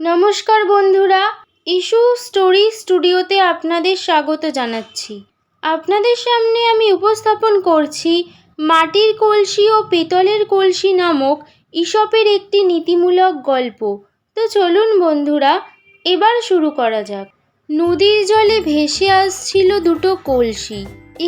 নমস্কার বন্ধুরা issue story স্টুডিওতে আপনাদের স্বাগত জানাচ্ছি। আপনাদের সামনে আমি উপস্থাপন করছি মাটির কলসি ও পিতলের কলসি নামক ইসপের একটি নীতিমূলক গল্প। তো চলুন বন্ধুরা, এবার শুরু করা যাক। নদীর জলে ভেসে আসছিল দুটো কলসি,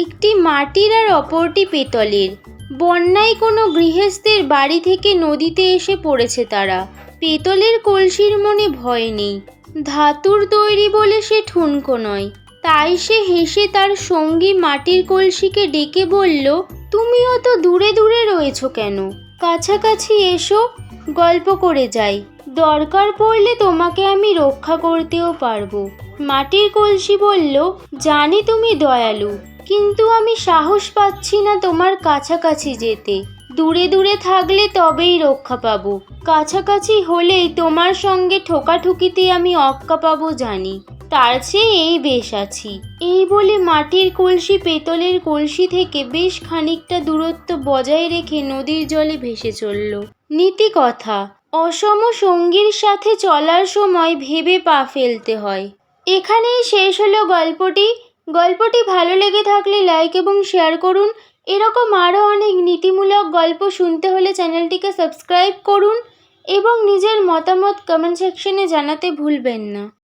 একটি মাটির আর অপরটি পেতলের। বন্যায় কোনো গৃহস্থের বাড়ি থেকে নদীতে এসে পড়েছে তারা। পেতলের কলসির মনে ভয় নেই। ধাতুর তৈরি বলে সে ঠুনকো নয়। তাই সে হেসে তার সঙ্গী মাটির কলসিকে ডেকে বলল তুমিও তো দূরে দূরে রয়েছ কেন? কাছাকাছি এসো, গল্প করে যাই। দরকার পড়লে তোমাকে আমি রক্ষা করতেও পারব। মাটির কলসি বলল, জানি তুমি দয়ালু, কিন্তু আমি সাহস পাচ্ছি না তোমার কাছাকাছি যেতে। দূরে দূরে থাকলে তবেই রক্ষা পাবো। কাছাকাছি হলেই তোমার সঙ্গে ঠোকাঠুকিতে আমি অক্কা পাবো জানি। তার চেয়ে এই বেশ আছি। এই বলে মাটির কলসি পেতলের কলসি থেকে বেশ খানিকটা দূরত্ব বজায় রেখে নদীর জলে ভেসে চলল। নীতি কথা, অসম সঙ্গীর সাথে চলার সময় ভেবে পা ফেলতে হয়। এখানেই শেষ হলো গল্পটি। গল্পটি ভালো লেগে থাকলে লাইক এবং শেয়ার করুন। এরকম আরও অনেক নীতিমূলক গল্প শুনতে হলে চ্যানেলটিকে সাবস্ক্রাইব করুন এবং নিজের মতামত কমেন্ট সেকশনে জানাতে ভুলবেন না।